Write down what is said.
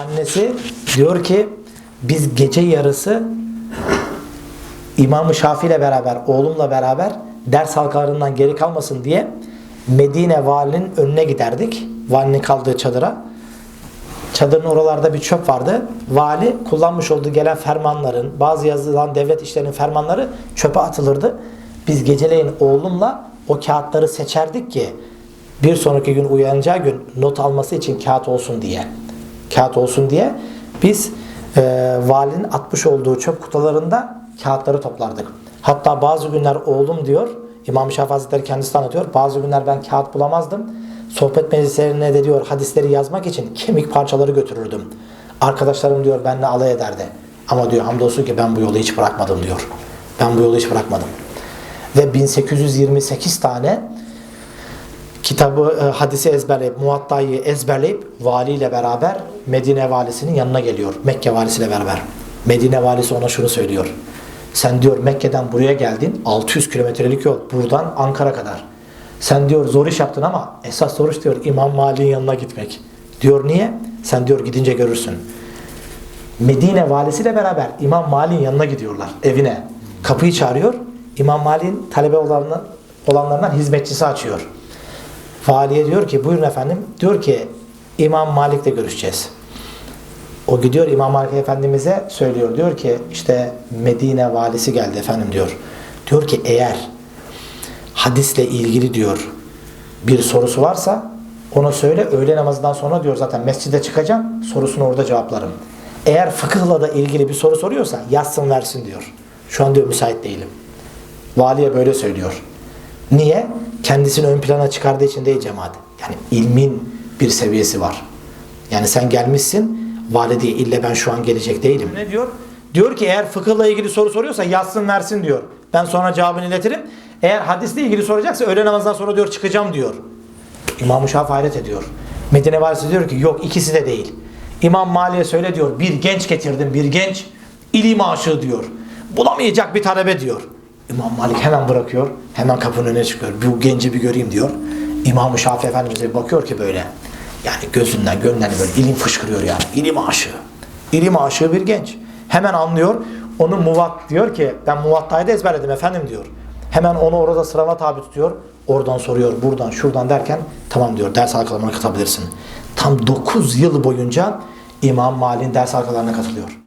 Annesi diyor ki biz gece yarısı İmam-ı Şafii ile beraber, oğlumla beraber ders halkalarından geri kalmasın diye Medine valinin önüne giderdik. Valinin kaldığı çadıra. Çadırın oralarda bir çöp vardı. Vali kullanmış olduğu gelen fermanların, bazı yazılan devlet işlerinin fermanları çöpe atılırdı. Biz geceleyin oğlumla o kağıtları seçerdik ki bir sonraki gün uyanacağı gün not alması için kağıt olsun diye. Kağıt olsun diye biz e, valinin atmış olduğu çöp kutularında kağıtları toplardık. Hatta bazı günler oğlum diyor, İmam Şafii Hazretleri kendisi anlatıyor. Bazı günler ben kağıt bulamazdım. Sohbet meclislerine de diyor hadisleri yazmak için kemik parçaları götürürdüm. Arkadaşlarım diyor benimle alay ederdi. Ama diyor hamdolsun ki ben bu yolu hiç bırakmadım diyor. Ben bu yolu hiç bırakmadım. Ve 1828 tane kitabı, e, hadisi ezberleyip, muvattayı ezberleyip valiyle beraber Medine valisinin yanına geliyor. Mekke valisiyle beraber. Medine valisi ona şunu söylüyor. Sen diyor Mekke'den buraya geldin. 600 kilometrelik yol. Buradan Ankara kadar. Sen diyor zor iş yaptın ama esas zor iş diyor İmam Malik'in yanına gitmek. Diyor niye? Sen diyor gidince görürsün. Medine valisiyle beraber İmam Malik'in yanına gidiyorlar evine. Kapıyı çağırıyor. İmam Malik'in talebe olanlarından, olanlarından hizmetçisi açıyor. Valiye diyor ki buyurun efendim. Diyor ki İmam Malik'le görüşeceğiz. O gidiyor İmam Malik Efendimiz'e söylüyor. Diyor ki işte Medine valisi geldi efendim diyor. Diyor ki eğer hadisle ilgili diyor bir sorusu varsa ona söyle öğle namazından sonra diyor zaten mescide çıkacağım sorusunu orada cevaplarım. Eğer fıkıhla da ilgili bir soru soruyorsa yazsın versin diyor. Şu an diyor müsait değilim. Valiye böyle söylüyor. Niye? Kendisini ön plana çıkardığı için değil cemaat. Yani ilmin bir seviyesi var. Yani sen gelmişsin vali diye ille ben şu an gelecek değilim. Ne diyor? Diyor ki eğer fıkıhla ilgili soru soruyorsa yazsın versin diyor. Ben sonra cevabını iletirim. Eğer hadisle ilgili soracaksa öğle namazından sonra diyor çıkacağım diyor. İmam-ı Şafii hayret ediyor. Medine valisi diyor ki yok ikisi de değil. İmam Mali'ye söyle diyor bir genç getirdim bir genç ilim aşığı diyor. Bulamayacak bir talebe diyor. İmam Malik hemen bırakıyor. Hemen kapının önüne çıkıyor. Bu genci bir göreyim diyor. İmam-ı Şafii Efendimiz'e bakıyor ki böyle. Yani gözünden gönlünden böyle ilim fışkırıyor yani. İlim aşığı. İlim aşığı bir genç. Hemen anlıyor. Onu muvat diyor ki ben muvattayı da ezberledim efendim diyor. Hemen onu orada sırama tabi tutuyor. Oradan soruyor buradan şuradan derken tamam diyor ders halkalarına katılabilirsin. Tam 9 yıl boyunca İmam Malik'in ders halkalarına katılıyor.